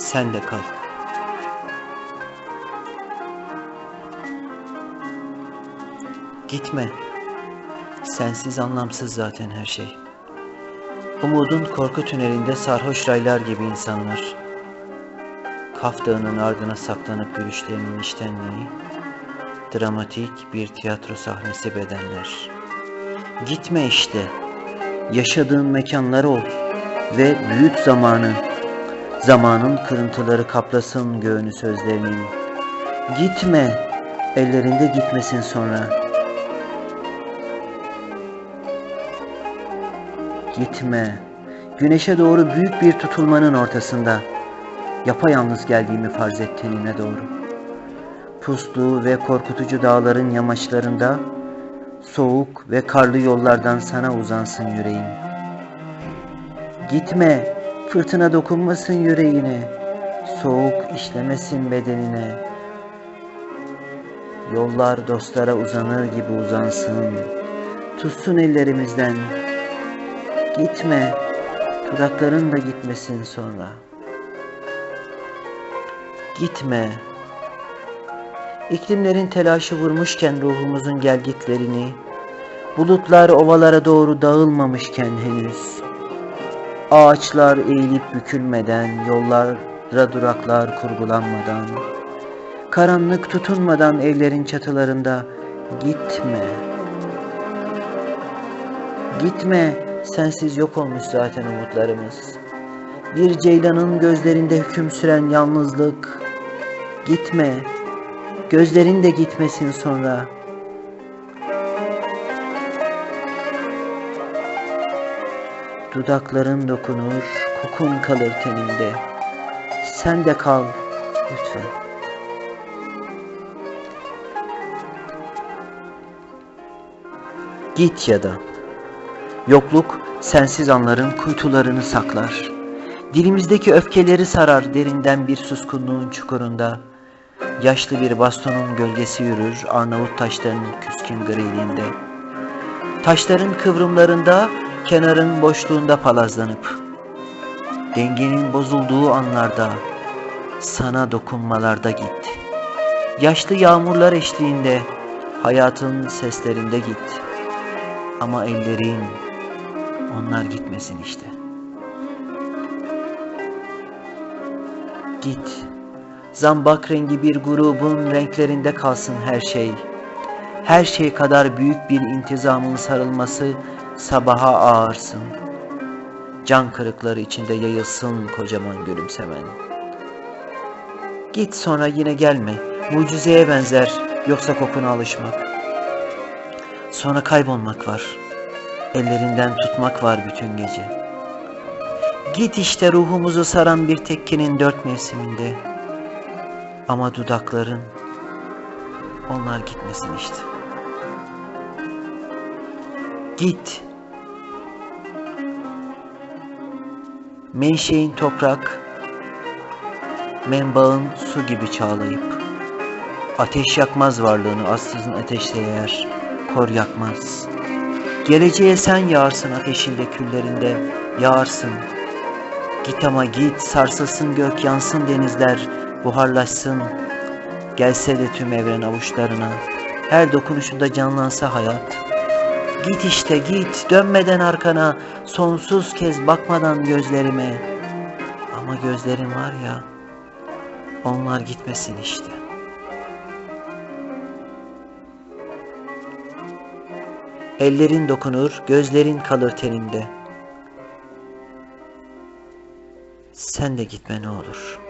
sen de kal. Gitme. Sensiz anlamsız zaten her şey. Umudun korku tünelinde sarhoş raylar gibi insanlar. Kaf Dağı'nın ardına saklanıp gülüşlerinin iştenliği, dramatik bir tiyatro sahnesi bedenler. Gitme işte, yaşadığın mekanlar ol ve büyüt zamanı. Zamanın kırıntıları kaplasın göğünü sözlerinin. Gitme, ellerinde gitmesin sonra. Gitme, güneşe doğru büyük bir tutulmanın ortasında. Yapayalnız geldiğimi farz et tenime doğru. Puslu ve korkutucu dağların yamaçlarında, soğuk ve karlı yollardan sana uzansın yüreğim. Gitme, fırtına dokunmasın yüreğine, soğuk işlemesin bedenine. Yollar dostlara uzanır gibi uzansın, tutsun ellerimizden. Gitme, dudakların da gitmesin sonra. Gitme. İklimlerin telaşı vurmuşken ruhumuzun gelgitlerini, bulutlar ovalara doğru dağılmamışken henüz, ağaçlar eğilip bükülmeden, yollara duraklar kurgulanmadan, karanlık tutunmadan evlerin çatılarında gitme. Gitme, sensiz yok olmuş zaten umutlarımız. Bir ceylanın gözlerinde hüküm süren yalnızlık. Gitme, gözlerin de gitmesin sonra. Dudakların dokunur, kokun kalır tenimde. Sen de kal lütfen. Git ya da. Yokluk sensiz anların kuytularını saklar. Dilimizdeki öfkeleri sarar derinden bir suskunluğun çukurunda. Yaşlı bir bastonun gölgesi yürür Arnavut taşlarının küskün griliğinde. Taşların kıvrımlarında, kenarın boşluğunda palazlanıp, dengenin bozulduğu anlarda, sana dokunmalarda git. Yaşlı yağmurlar eşliğinde, hayatın seslerinde git. Ama ellerin, onlar gitmesin işte. Git. Zambak rengi bir grubun renklerinde kalsın her şey. Her şey kadar büyük bir intizamın sarılması sabaha ağırsın. Can kırıkları içinde yayılsın kocaman gülümsemen. Git sonra yine gelme. Mucizeye benzer yoksa kokuna alışmak. Sonra kaybolmak var. Ellerinden tutmak var bütün gece. Git işte ruhumuzu saran bir tekkinin dört mevsiminde. Ama dudakların, onlar gitmesin işte. Git. Menşein toprak, menbaın su gibi çağlayıp, ateş yakmaz varlığını aslızın ateşle yer, kor yakmaz. Geleceğe sen yağarsın ateşinde küllerinde, yağarsın. Git ama git, sarsılsın gök, yansın denizler, buharlaşsın. Gelse de tüm evren avuçlarına, her dokunuşunda canlansa hayat. Git işte git, dönmeden arkana, sonsuz kez bakmadan gözlerime. Ama gözlerin var ya, onlar gitmesin işte. Ellerin dokunur, gözlerin kalır tenimde. Sen de gitme ne olur.''